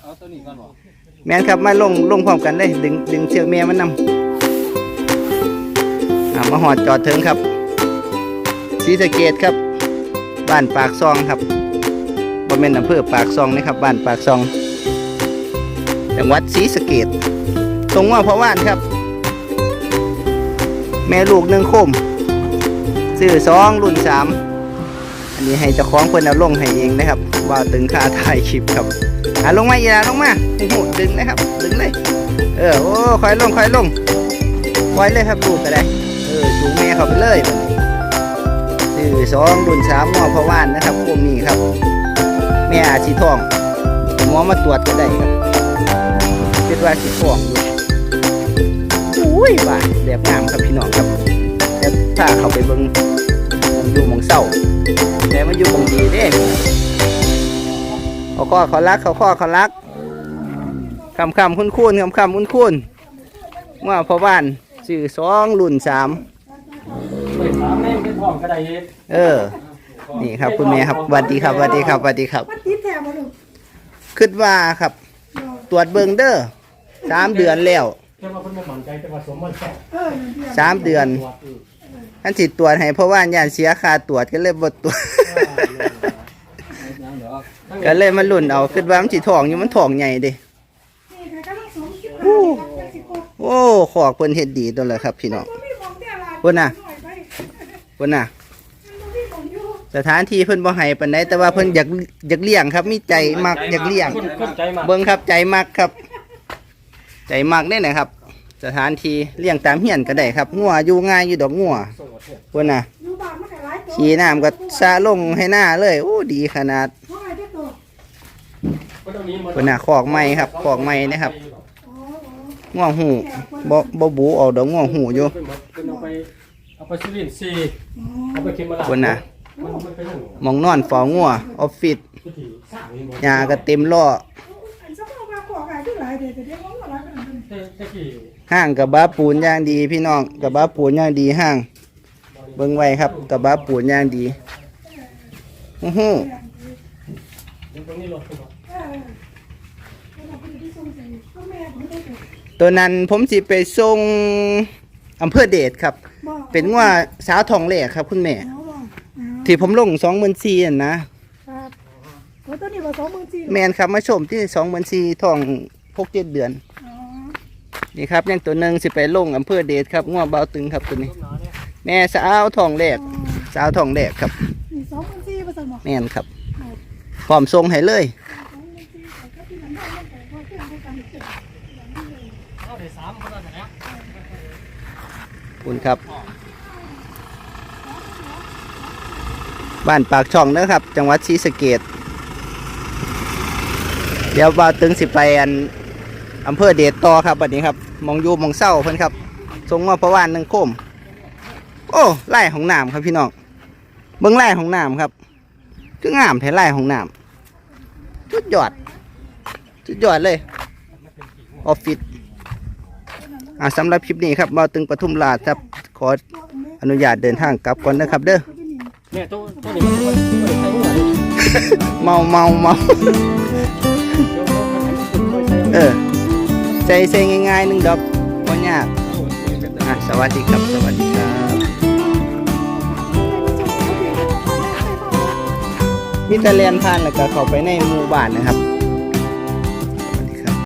เอาตัวนี้ก่อนบ่แม่นครับมาลงลงพร้อมกันเลยดึงดึงเชือกแม่มันนำอ่ามาหอดจอดถึงครับศรีสเกดครับ บ้านปากซองครับบ่แม่นอำเภอปากซองนะครับ บ้านปากซอง จังหวัดศรีสะเกดตรงว่าพระว่านครับ แม่ลูกหนึ่งคมซื้อสองรุ่นสามอันนี้ให้เจ้าของเพิ่นเอาลงให้เองนะครับ ว่าตึงค่าถ่ายคลิปครับ อะลงมาอีลาลงมาโอ้โหดึงนะครับ ดึงเลย เออโอ้คอยลงคอยลงคอยเลยครับลูกก็ได้เออจูงแม่เขาไปเลยซื้อสองรุ่นสามงอพระว่านนะครับพวกนี้ครับ แม่อาชีทองหมอมาตรวจก็ได้ครับคิดว่าสิทองอยู่อุ้ยว่าแบบงามครับพี่น้องครับแต่ถ้าเขาไปเบิ่งมองยู่มองเศร้าแต่มาอยู่มองดีเด้ เขาข้อเขารักเขาข้อเขารักคำคำคุ้นคุ้นคำคำคุ้นคุ้นว่าพอบ้านซื้อสองรุ่นสามเออ นี่ครับคุณแม่ครับสวัสดีครับสวัสดีครับสวัสดีครับมันมาคิดว่าครับ ตรวจเบิงเด้อสามเดือนแล้วสามเดือนตรวจอืออันสิตรวจให้เพราะว่าญาติเสียค่าตรวจก็เลยบ่ตรวจ ก็เลยมาลุ่นเอาคิดว่ามันสิท้องอยู่มันท้องใหญ่เด้นี่ค่ะกำลังสมคิดว่าจะสิบหกโอ้ขอกเพิ่นเฮ็ดดีตัวเลยครับพี่น้องมันมีของแต่ละพุ่นน่ะหอยไปเพิ่นน่ะมันมีของอยู่สถานที่เพิ่นบ่ให้ปานใดแต่ว่าเพิ่นอยากอยากเลี้ยงครับ มีใจมักอยากเลี้ยงคนคนใจมากเบิ่งครับใจมักครับ ใจมักได้นะครับ สถานที่เลี้ยงตามเฮียนก็ได้ครับงัวอยู่ง่ายอยู่ดอกงัวส่งประเทศเพิ่นน่ะอยู่บ้านมันก็หลายตัวขี่น้ำก็ซาลงให้หน้าเลย โอ้ดีขนาด เพราะอะไรที่ตัว บ่ต้องมีหมดเพิ่นน่ะคอกใหม่ครับคอกใหม่นะครับอ๋อง่วงหูบ่บ่บูเอาดอกง่วงหูอยู่เพิ่นบอกเพิ่นเอาไปเอาไปซิลินซีอ๋อเอาไปเข็มมาลาเพิ่นน่ะมันมันเป็นหยังหมองนอนเฝ้างัวออฟฟิศพิธีสร้างนี่บ่หญ้าก็เต็มล้ออันสมมติว่าขอขายที่หลายเด็ดแต่เดี๋ยวมันก็หลายขนาดนั้นแต่แต่กี้ห้างกับบาปูนอย่างดีพี่น้องกับบาปูนอย่างดีห้าง เบิ่งไว้ครับกับบาปูนอย่างดีโอ้โหเดี๋ยว ตรงนี้รถขึ้นมาเออแล้วเราไปที่ส่งเสริมพ่อแม่ผมได้ถูกตัวนั้นผมสิไปส่งอำเภอเดชครับบอกเป็นว่าสาวทองเหล็กครับ คุณแม่เอาบอกเอาที่ผมลง2 4 0 0 0นะครับโอ้ตัวนี้ว่าสองหมื่นสี่แมนครับมาชมที่สองบัญชีทองพกเจ็ดเดือนอ๋อนี่ครับยังตัวหนึ่งสิไปลงอำเภอเดชครับง่วงเบาตึงครับตัวนี้ แม่สาวทองแรกสาวทองแรกครับนี่สองหมื่นสี่ประสมบอกแม่นครับพร้อมส่งให้เลยเอาได้สาม คุณครับ บ้านปากช่องนะครับ จังหวัดศรีสะเกดเดี๋ยวเบาตึงสิไปอันอำเภอเดชต่อครับบัดนี้ครับมองยูมองเศร้าเพิ่นครับส่งมาประวานนึงโคม โอ้ไล่ของน้ำครับพี่น้องเบิ้งไล่ของน้ำครับคืองามแท้ไล่ของน้ำสุดยอดสุดยอดเลย ออฟฟิศอ่าสำหรับคลิปนี้ครับเบาตึงปทุมราชครับขออนุญาตเดินทางกลับก่อนนะครับเด้อเนี่ยตัวตัวนี้มันมันมันใช้หัวเลยเมาเมาเมาเดี๋ยวมันมันมันใช้เออใส่ใส่ง่ายๆหนึ่งดอกก็ยากอะสวัสดีครับสวัสดีครับมีแต่เรียนผ่านแล้วก็เข้าไปในหมู่บ้านนะครับ